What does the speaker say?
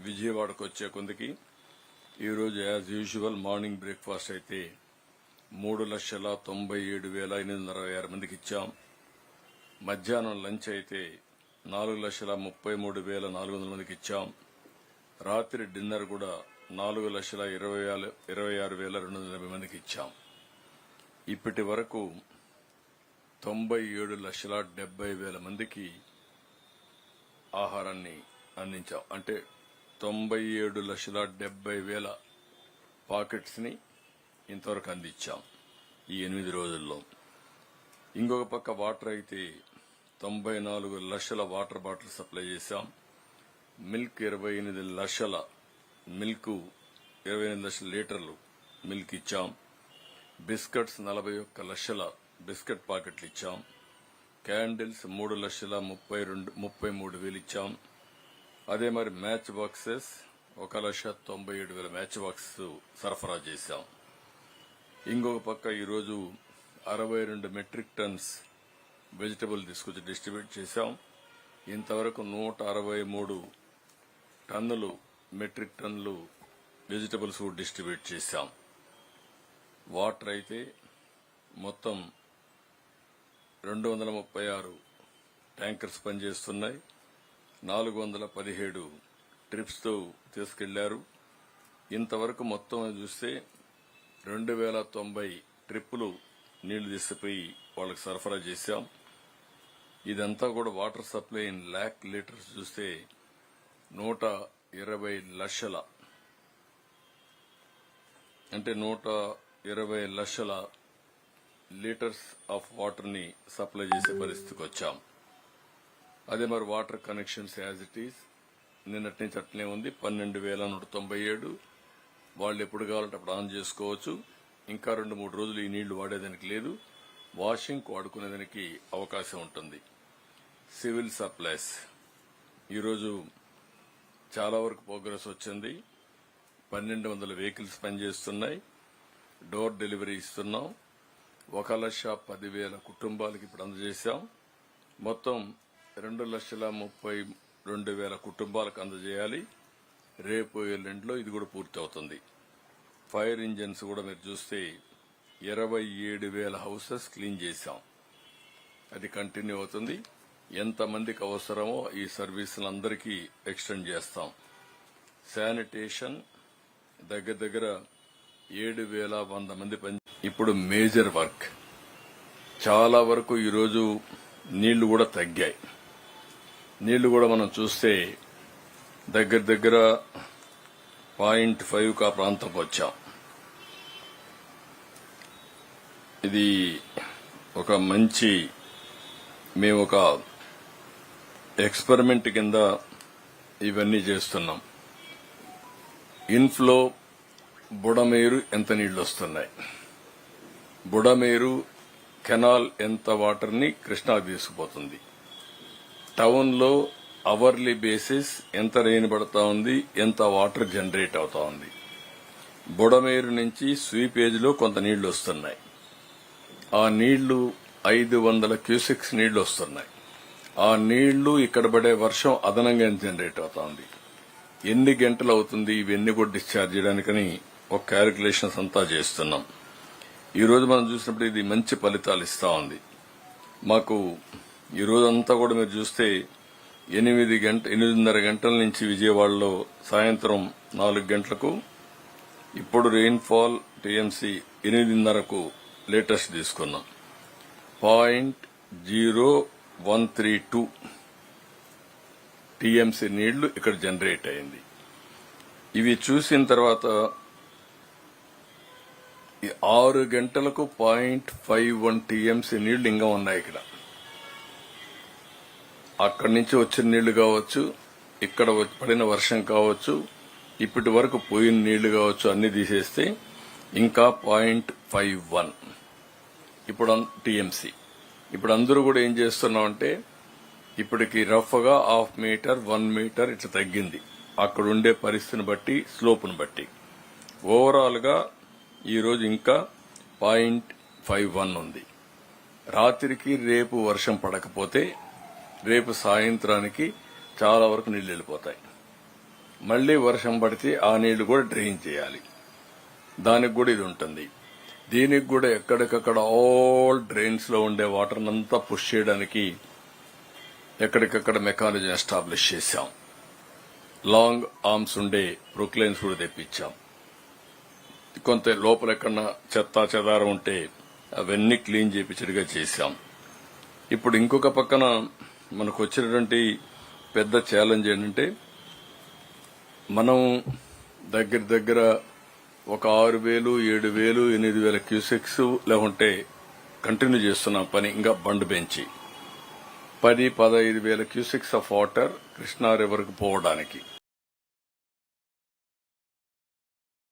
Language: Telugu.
విజయవాడకు వచ్చే కొందికి ఈరోజు యాజ్ యూజువల్ మార్నింగ్ బ్రేక్ఫాస్ట్ అయితే మూడు లక్షల తొంభై ఏడు వేల ఎనిమిది వందల అరవై ఆరు మందికి ఇచ్చాం. మధ్యాహ్నం లంచ్ అయితే నాలుగు లక్షల ముప్పై మూడు వేల నాలుగు వందల మందికి ఇచ్చాం. రాత్రి డిన్నర్ కూడా నాలుగు లక్షల ఇరవై ఇరవై ఆరు వేల రెండు వందల ఎనభై మందికి ఇచ్చాం. ఇప్పటి వరకు తొంభై ఏడు లక్షల డెబ్బై వేల మందికి ఆహారాన్ని అందించాం. అంటే తొంభై ఏడు లక్షల డెబ్బై వేల పాకెట్స్ని ఇంతవరకు అందించాం ఈ ఎనిమిది రోజుల్లో. ఇంకొక పక్క వాటర్ అయితే తొంభై నాలుగు లక్షల వాటర్ బాటిల్ సప్లై చేశాం. మిల్క్ ఇరవై ఎనిమిది లక్షల మిల్క్ ఇరవై ఎనిమిది లక్షల లీటర్లు మిల్క్ ఇచ్చాం. బిస్కెట్స్ నలభై ఒక్క లక్షల బిస్కెట్ పాకెట్లు ఇచ్చాం. క్యాండిల్స్ మూడు లక్షల ముప్పై రెండు ముప్పై మూడు వేలు ఇచ్చాం. అదే మరి మ్యాచ్ బాక్సెస్ ఒక లక్ష తొంభై ఏడు వేల మ్యాచ్ బాక్స్ సరఫరా చేశాం. ఇంకొక పక్క ఈరోజు అరవై రెండు మెట్రిక్ టన్స్ వెజిటబుల్ తీసుకొచ్చి డిస్ట్రిబ్యూట్ చేశాం. ఇంతవరకు నూట అరవై మూడు టన్నులు మెట్రిక్ టన్నులు వెజిటబుల్స్ డిస్ట్రిబ్యూట్ చేశాం. వాటర్ అయితే మొత్తం రెండు వందల ముప్పై ఆరు ట్యాంకర్స్ పనిచేస్తున్నాయి. నాలుగు వందల పదిహేడు ట్రిప్స్తో తీసుకెళ్ళారు. ఇంతవరకు మొత్తం చూస్తే రెండు వేల తొంభై ట్రిప్పులు నీళ్ళు తీసుకుపోయి వాళ్ళకి సరఫరా చేశాం. ఇదంతా కూడా water supply in lakh litres చూస్తే నూట ఇరవై లక్షల అంటే నూట ఇరవై లక్షల లీటర్స్ ఆఫ్ వాటర్ని సప్లై చేసే పరిస్థితికి వచ్చాం. అదే మరి water connections as it is నిన్నటి నుంచి అట్లనే ఉంది. పన్నెండు వేల నూట తొంభై ఏడు. వాళ్ళు ఎప్పుడు కావాలంటే అప్పుడు ఆన్ చేసుకోవచ్చు. ఇంకా రెండు మూడు రోజులు ఈ నీళ్ళు వాడేదానికి లేదు. వాషింగ్ వాడుకునేదానికి అవకాశం ఉంటుంది. Civil supplies. ఈరోజు చాలా వరకు ప్రోగ్రెస్ వచ్చింది. పన్నెండు వందల వెహికల్స్ పనిచేస్తున్నాయి. డోర్ డెలివరీ ఇస్తున్నాం. ఒక లక్ష పదివేల కుటుంబాలకి ఇప్పుడు అందజేశాం. మొత్తం రెండు లక్షల ముప్పై రెండు వేల కుటుంబాలకు అందజేయాలి. రేపు ఎల్లుండిలో ఇది కూడా పూర్తి అవుతుంది ఫైర్ ఇంజన్స్ కూడా మీరు చూస్తే ఇరవై ఏడు వేల హౌసెస్ క్లీన్ చేశాం. అది కంటిన్యూ అవుతుంది. ఎంతమందికి అవసరమో ఈ సర్వీసులందరికీ ఎక్స్టెండ్ చేస్తాం. శానిటేషన్ దగ్గర దగ్గర ఏడు వేల వంద మంది పని ఇప్పుడు మేజర్ వర్క్. చాలా వరకు ఈరోజు నీళ్ళు కూడా తగ్గాయి. నీళ్ళు కూడా మనం చూస్తే దగ్గర దగ్గర పాయింట్ ఫైవ్ కా ప్రాంతం వచ్చాం. ఇది ఒక మంచి మేము ఒక ఎక్స్పెరిమెంట్ కింద ఇవన్నీ చేస్తున్నాం. ఇన్ఫ్లో బుడమేరు ఎంత నీళ్ళు వస్తున్నాయి బుడమేరు కెనాల్ ఎంత వాటర్ని కృష్ణా తీసుకుపోతుంది? టౌన్లో అవర్లీ బేసిస్ ఎంత రెయిన్ పడతా ఉంది ఎంత వాటర్ జనరేట్ అవుతా ఉంది. బుడమేరు నుంచి స్వీపేజ్లో కొంత నీళ్ళు వస్తున్నాయి. ఆ నీళ్ళు ఐదు వందల క్యూసెక్స్ నీళ్ళు వస్తున్నాయి. ఆ నీళ్ళు ఇక్కడ పడే వర్షం అదనంగా జనరేట్ అవుతా ఉంది? ఎన్ని గంటలు అవుతుంది ఇవన్నీ కూడా డిశ్చార్జ్ చేయడానికని ఒక క్యాలిక్యులేషన్స్ అంతా చేస్తున్నాం. ఈరోజు మనం చూసినప్పుడు ఇది మంచి ఫలితాలు ఇస్తా ఉంది. మాకు ఈ రోజంతా కూడా మీరు చూస్తే ఎనిమిది గంట ఎనిమిదిన్నర గంటల నుంచి విజయవాడలో సాయంత్రం నాలుగు గంటలకు ఇప్పుడు రెయిన్ఫాల్ టీఎంసీ ఎనిమిదిన్నరకు లేటెస్ట్ తీసుకున్నాం. Point zero one three two TMC నీళ్ళు ఇక్కడ జనరేట్ అయింది. ఇవి చూసిన తర్వాత ఆరు గంటలకు పాయింట్ ఫైవ్ వన్ టీఎంసీ నీళ్ళు ఇంకా ఉన్నాయి ఇక్కడ. అక్కడి నుంచి వచ్చిన నీళ్ళు కావచ్చు ఇక్కడ వచ్చి- పడిన వర్షం కావచ్చు ఇప్పటి వరకు పోయిన నీళ్ళు కావచ్చు అన్ని తీసేస్తే ఇంకా పాయింట్ ఫైవ్ వన్. ఇప్పుడు టీఎంసీ. ఇప్పుడు అందరూ కూడా ఏం చేస్తున్నామంటే ఇప్పటికి రఫ్గా హాఫ్ మీటర్ వన్ మీటర్ ఇట్లా తగ్గింది. అక్కడ ఉండే పరిస్థితిని బట్టి స్లోప్ను బట్టి. ఓవరాల్గా ఈరోజు ఇంకా పాయింట్ ఫైవ్ వన్ ఉంది. రాత్రికి రేపు వర్షం పడకపోతే రేపు సాయంత్రానికి చాలా వరకు నీళ్ళు వెళ్ళిపోతాయి. మళ్ళీ వర్షం పడితే ఆ నీళ్ళు కూడా డ్రైన్ చేయాలి. దానికి కూడా ఇది ఉంటుంది. దీనికి కూడా ఎక్కడికక్కడ ఆల్ డ్రైన్స్లో ఉండే వాటర్ అంతా పుష్ చేయడానికి ఎక్కడికక్కడ మెకానిజం ఎస్టాబ్లిష్ చేశాం. లాంగ్ ఆర్మ్స్ ఉండే ప్రొక్లైన్స్ కూడా తెప్పించాం. కొంత లోపల ఎక్కడన్నా చెత్త చెదారం ఉంటే అవన్నీ క్లీన్ చేపించడిగా చేశాం. ఇప్పుడు ఇంకొక పక్కన మనకు వచ్చినటువంటి పెద్ద ఛాలెంజ్ ఏంటంటే మనం దగ్గర దగ్గర ఒక ఆరు వేలు ఏడు వేలు ఎనిమిది వేల క్యూసెక్స్ లేకుంటే కంటిన్యూ చేస్తున్నాం పని ఇంకా బండ్ పెంచి పది పదహైదు వేల క్యూసెక్స్ ఆఫ్ వాటర్ కృష్ణా రివర్కి పోవడానికి.